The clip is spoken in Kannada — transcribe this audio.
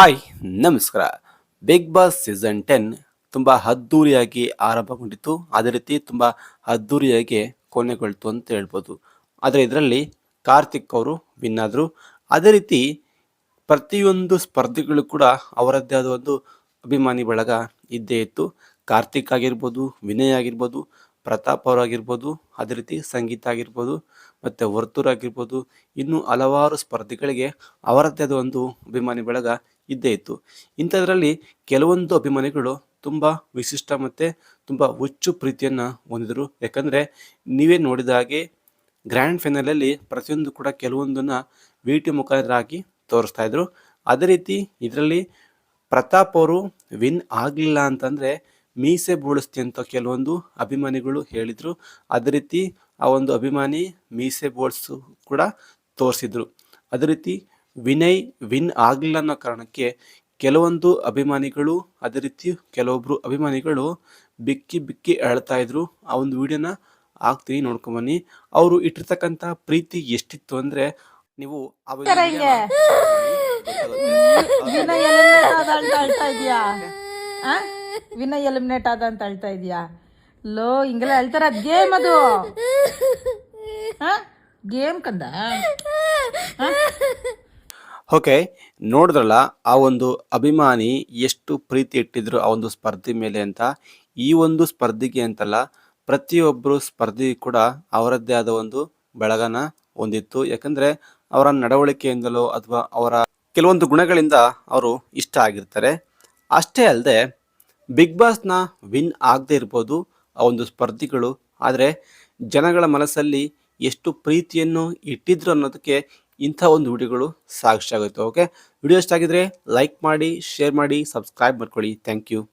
ಹಾಯ್, ನಮಸ್ಕಾರ. ಬಿಗ್ ಬಾಸ್ ಸೀಸನ್ ಟೆನ್ ತುಂಬ ಅದ್ದೂರಿಯಾಗಿ ಆರಂಭಗೊಂಡಿತ್ತು. ಅದೇ ರೀತಿ ತುಂಬ ಅದ್ದೂರಿಯಾಗಿ ಕೊನೆಗೊಳ್ತು ಅಂತ ಹೇಳ್ಬೋದು. ಆದರೆ ಇದರಲ್ಲಿ ಕಾರ್ತಿಕ್ ಅವರು ವಿನ್ ಆದರು. ಅದೇ ರೀತಿ ಪ್ರತಿಯೊಂದು ಸ್ಪರ್ಧಿಗಳು ಕೂಡ ಅವರದ್ದೇ ಆದ ಒಂದು ಅಭಿಮಾನಿ ಬಳಗ ಇದ್ದೇ ಇತ್ತು. ಕಾರ್ತಿಕ್ ಆಗಿರ್ಬೋದು, ವಿನಯ್ ಆಗಿರ್ಬೋದು, ಪ್ರತಾಪ್ ಅವರಾಗಿರ್ಬೋದು ಅದೇ ರೀತಿ ಸಂಗೀತ ಆಗಿರ್ಬೋದು, ಮತ್ತು ವರ್ತೂರ್ ಆಗಿರ್ಬೋದು, ಇನ್ನೂ ಹಲವಾರು ಸ್ಪರ್ಧಿಗಳಿಗೆ ಅವರದ್ದೇ ಆದ ಒಂದು ಅಭಿಮಾನಿ ಬಳಗ ಇದ್ದೇ ಇತ್ತು. ಇಂಥದ್ರಲ್ಲಿ ಕೆಲವೊಂದು ಅಭಿಮಾನಿಗಳು ತುಂಬ ವಿಶಿಷ್ಟ ಮತ್ತು ತುಂಬ ಹುಚ್ಚು ಪ್ರೀತಿಯನ್ನು ಹೊಂದಿದರು. ಯಾಕಂದರೆ ನೀವೇ ನೋಡಿದ ಹಾಗೆ ಗ್ರ್ಯಾಂಡ್ ಫೈನಲಲ್ಲಿ ಪ್ರತಿಯೊಂದು ಕೂಡ ಕೆಲವೊಂದನ್ನು ವಿ ಟಿ ಮುಖಾಂತರ ಹಾಕಿ ತೋರಿಸ್ತಾ ಇದ್ರು. ಅದೇ ರೀತಿ ಇದರಲ್ಲಿ ಪ್ರತಾಪ್ ಅವರು ವಿನ್ ಆಗಲಿಲ್ಲ ಅಂತಂದರೆ ಮೀಸೆ ಬೋಳಿಸ್ತಿ ಅಂತ ಕೆಲವೊಂದು ಅಭಿಮಾನಿಗಳು ಹೇಳಿದರು. ಅದೇ ರೀತಿ ಆ ಒಂದು ಅಭಿಮಾನಿ ಮೀಸೆ ಬೋಳ್ಸು ಕೂಡ ತೋರಿಸಿದ್ರು. ಅದೇ ರೀತಿ ವಿನಯ್ ವಿನ್ ಆಗಲಿಲ್ಲ ಅನ್ನೋ ಕಾರಣಕ್ಕೆ ಕೆಲವೊಂದು ಅಭಿಮಾನಿಗಳು ಅದೇ ರೀತಿ ಕೆಲವೊಬ್ಬರು ಅಭಿಮಾನಿಗಳು ಬಿಕ್ಕಿ ಬಿಕ್ಕಿ ಅಳ್ತಾ ಇದ್ರು. ಆ ಒಂದು ವಿಡಿಯೋನ ಹಾಕ್ತೀನಿ ನೋಡ್ಕೊಂಬನ್ನಿ ಅವರು ಇಟ್ಟಿರ್ತಕ್ಕಂಥ ಪ್ರೀತಿ ಎಷ್ಟಿತ್ತು ಅಂದ್ರೆ ನೀವು ವಿನಯ್ ಎಲಿಮಿನೇಟ್ ಆದ ಅಂತ ಹೇಳ್ತಾ ಇದೀಯಾ? ಹೇಳ್ತಾ ಲೋ ಹಿಂಗೆಲ್ಲ ಹೇಳ್ತಾರ ಗೇಮ್ ಅದು. ಗೇಮ್ ಕಂದ? ಓಕೆ ನೋಡಿದ್ರಲ್ಲ, ಆ ಒಂದು ಅಭಿಮಾನಿ ಎಷ್ಟು ಪ್ರೀತಿ ಇಟ್ಟಿದ್ರು ಆ ಒಂದು ಸ್ಪರ್ಧೆ ಮೇಲೆ ಅಂತ. ಈ ಒಂದು ಸ್ಪರ್ಧೆಗೆ ಅಂತಲ್ಲ ಪ್ರತಿಯೊಬ್ಬರು ಸ್ಪರ್ಧಿ ಕೂಡ ಅವರದ್ದೇ ಆದ ಒಂದು ಬೆಳಗನ ಹೊಂದಿತ್ತು. ಯಾಕಂದ್ರೆ, ಅವರ ನಡವಳಿಕೆಯಿಂದಲೋ ಅಥವಾ ಅವರ ಕೆಲವೊಂದು ಗುಣಗಳಿಂದ ಅವರು ಇಷ್ಟ ಆಗಿರ್ತಾರೆ. ಅಷ್ಟೇ ಅಲ್ಲದೆ ಬಿಗ್ ಬಾಸ್ನ ವಿನ್ ಆಗದೆ ಇರ್ಬೋದು ಆ ಒಂದು ಸ್ಪರ್ಧಿಗಳು. ಆದರೆ, ಜನಗಳ ಮನಸ್ಸಲ್ಲಿ ಎಷ್ಟು ಪ್ರೀತಿಯನ್ನು ಇಟ್ಟಿದ್ರು ಅನ್ನೋದಕ್ಕೆ ಇಂಥ ಒಂದು ವಿಡಿಯೋಗಳು ಸಾಕ್ಷಿ ಆಗುತ್ತೆ ಓಕೆ ವಿಡಿಯೋ ಇಷ್ಟ ಆಗಿದ್ರೆ ಲೈಕ್ ಮಾಡಿ ಶೇರ್ ಮಾಡಿ ಸಬ್ಸ್ಕ್ರೈಬ್ ಮಾಡ್ಕೊಳ್ಳಿ. Thank you